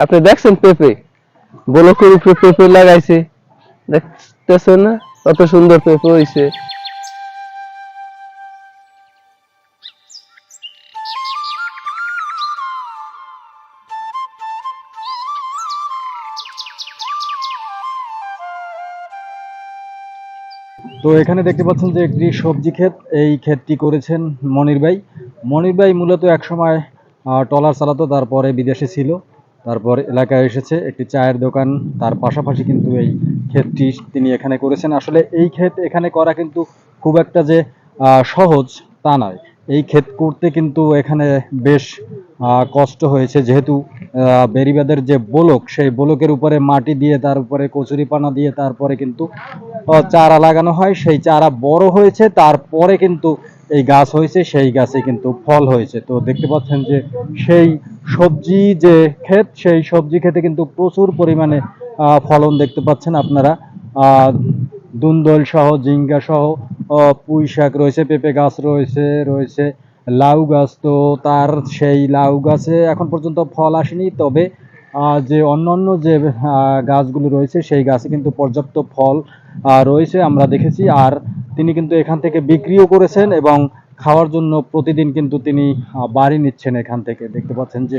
আপনি দেখছেন পেঁপে? বলকের পেঁপে লাগাইছে। দেখতেছেন না? কত সুন্দর পেঁপে হইছে। তো এখানে দেখতে পাচ্ছেন যে একটি সবজি ক্ষেত এই ক্ষেতটি করেছেন মনির ভাই। মনির ভাই মূলত একসময় আহ, ট্রলার চালাতো তারপরে বিদেশে ছিল। তারপর এলাকায় এসেছে একটি চায়ের দোকান। তার পাশাপাশি কিন্তু এই ক্ষেতটি তিনি এখানে করেছেন। আসলে এই ক্ষেত এখানে করা কিন্তু খুব একটা যে সহজ তা নয়। এই ক্ষেত করতে কিন্তু এখানে বেশ কষ্ট হয়েছে। যেহেতু বেরিবাদের যে বোলক, সেই বোলকের উপরে মাটি দিয়ে, তার উপরে কচুরিপানা দিয়ে, তারপরে কিন্তু চারা লাগানো হয়। সেই চারা বড় হয়েছে। তারপরে কিন্তু এই গাছ হয়েছে সেই গাছে কিন্তু ফল হয়েছে। তো দেখতে পাচ্ছেন যে সেই সবজি যে ক্ষেত সেই সবজি ক্ষেতে কিন্তু প্রচুর পরিমাণে ফলন দেখতে পাচ্ছেন আপনারা। দুন্দল সহ জিঙ্গা সহ পুঁই শাক রয়েছে পেঁপে গাছ রয়েছে রয়েছে লাউ গাছ। তো তার সেই লাউ গাছে এখন পর্যন্ত ফল আসেনি। তবে যে অন্যান্য যে আহ, গাছগুলো রয়েছে সেই গাছে কিন্তু পর্যাপ্ত ফল রয়েছে আমরা দেখেছি। আর তিনি কিন্তু এখান থেকে বিক্রিও করেছেন এবং খাওয়ার জন্য প্রতিদিন কিন্তু তিনি বাড়ি নিচ্ছেন এখান থেকে। দেখতে পাচ্ছেন যে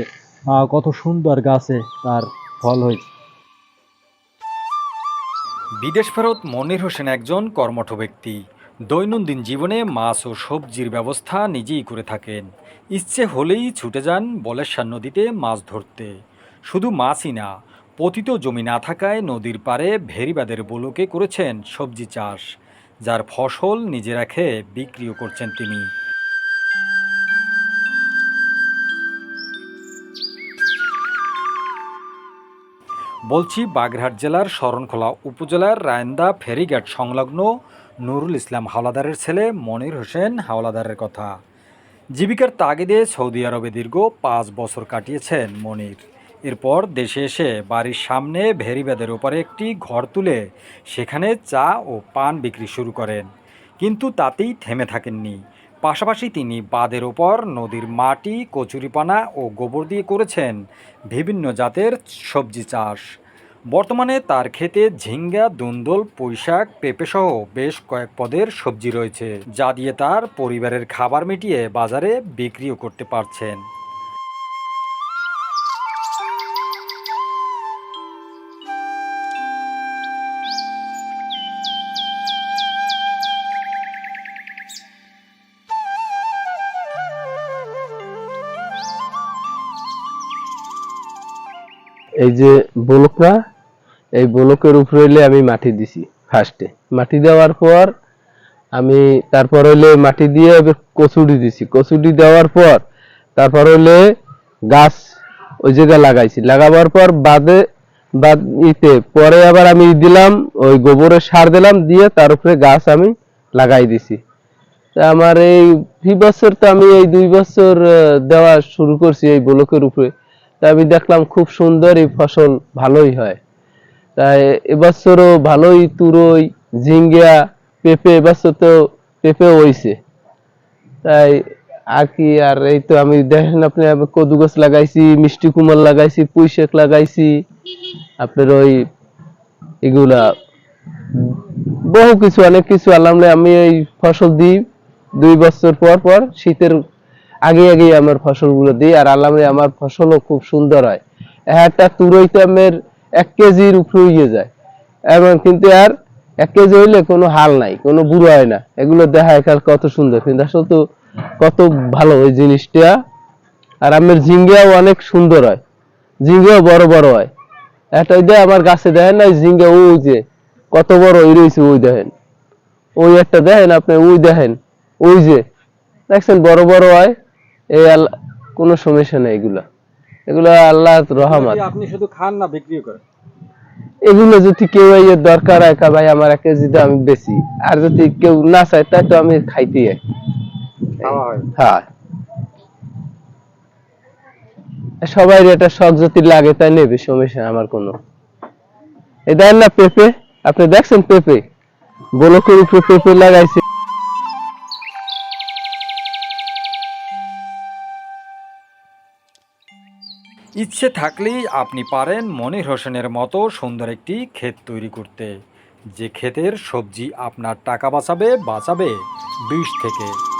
কত সুন্দর গাছে তার ফল হয়েছে। বিদেশ ফেরত মনির হোসেন একজন কর্মঠ ব্যক্তি। দৈনন্দিন জীবনে মাছ ও সবজির ব্যবস্থা নিজেই করে থাকেন। ইচ্ছে হলেই ছুটে যান বলেশ্বর নদীতে মাছ ধরতে। শুধু মাছই না, পতিত জমি না থাকায় নদীর পাড়ে ভেরিবাদের বলকে করেছেন সবজি চাষ। যার ফসল নিজে রাখে বিক্রিও করছেন তিনি। বলছি, বাগেরহাট জেলার শরণখোলা উপজেলার রায়ন্দা ফেরিঘাট সংলগ্ন নুরুল ইসলাম হাওলাদারের ছেলে মনির হোসেন হাওলাদারের কথা। জীবিকার তাগিদে সৌদি আরবে দীর্ঘ পাঁচ বছর কাটিয়েছেন মনির। এরপর দেশে এসে বাড়ির সামনে ভেরিবাদের ওপরে একটি ঘর তুলে সেখানে চা ও পান বিক্রি শুরু করেন। কিন্তু তাতেই থেমে থাকেননি। পাশাপাশি তিনি বাঁধের ওপর নদীর মাটি, কচুরিপানা ও গোবর দিয়ে করেছেন বিভিন্ন জাতের সবজি চাষ। বর্তমানে তার ক্ষেতে ঝিঙ্গা, দুন্দল, পুঁইশাক, পেঁপেসহ বেশ কয়েক পদের সবজি রয়েছে, যা দিয়ে তার পরিবারের খাবার মিটিয়ে বাজারে বিক্রিও করতে পারছেন। এই যে বলক এই বলকের উপরে হইলে আমি মাটি দিছি ফার্স্টে মাটি দেওয়ার পর আমি, তারপর হইলে মাটি দিয়ে কচুরি দিছি। কচুরি দেওয়ার পর তারপর হইলে গাছ ওই জায়গায় লাগাইছি। লাগাবার পর বাদে, বাদ ইতে, পরে আবার আমি দিলাম, ওই গোবরের সার দিলাম, দিয়ে তার উপরে গাছ আমি লাগাই দিছি। আমার এই দুই বছর তো আমি এই দুই বছর দেওয়া শুরু করছি এই ব্লকের উপরে। তা আমি দেখলাম খুব সুন্দর এই ফসল, ভালোই হয়। তাই এবছরও ভালোই তুরই, ঝিঙ্গা, পেঁপে, এবছর তো পেঁপে হইছে। তাই আর কি, আর এই তো আমি দেখেন আপনি কদু গাছ লাগাইছি, মিষ্টি কুমার লাগাইছি, পুঁই শাক লাগাইছি। আপনার ওই এগুলা বহু কিছু, অনেক কিছু আল্লাহ আমি এই ফসল দিই। দুই বছর পর পর শীতের আগে আগে আমার ফসলগুলো দিই, আর আল্লাহ আমার ফসলও খুব সুন্দর হয়। একটা তুরইতে আমার এক কেজির উপরে হয়ে যায়। এমন কিন্তু আর এক কেজি হইলে কোনো হাল নাই, কোনো বুড়ো হয় না। এগুলো দেখা একাল কত সুন্দর। কিন্তু আসলে তো কত ভালো ওই জিনিসটা। আর আমার ঝিঙ্গাও অনেক সুন্দর হয়। ঝিঙ্গাও বড় বড় হয়। একটা ওই আমার গাছে দেখেন না ঝিঙ্গা ওই যে কত বড় ওই রয়েছে, ওই দেখেন। ওই একটা দেখেন আপনি, ওই দেখেন। ওই যে, দেখছেন বড় বড় হয়। এই আল্লাহ কোনো সমস্যা নেই এগুলা। এগুলো আল্লাহ রহমত। আপনি শুধু খান না বিক্রিও করেন। এগুলো যদি কেউ এর দরকার হয় ভাই আমার এক কেজি দাম আমি বেশি আর যদি কেউ না চায় তাই তো আমি খাইতে হ্যাঁ। সবাই এটা শখ যদি লাগে তাই নেবে সমস্যা আমার কোনো। এই দেন না পেঁপে। আপনি দেখছেন পেঁপে? বলকের উপরে পেঁপে লাগাইছে। ইচ্ছে থাকলেই আপনি পারেন মনির হোসেনের মতো সুন্দর একটি ক্ষেত তৈরি করতে। যে ক্ষেতের সবজি আপনার টাকা বাঁচাবে বাঁচাবে। বিষ থেকে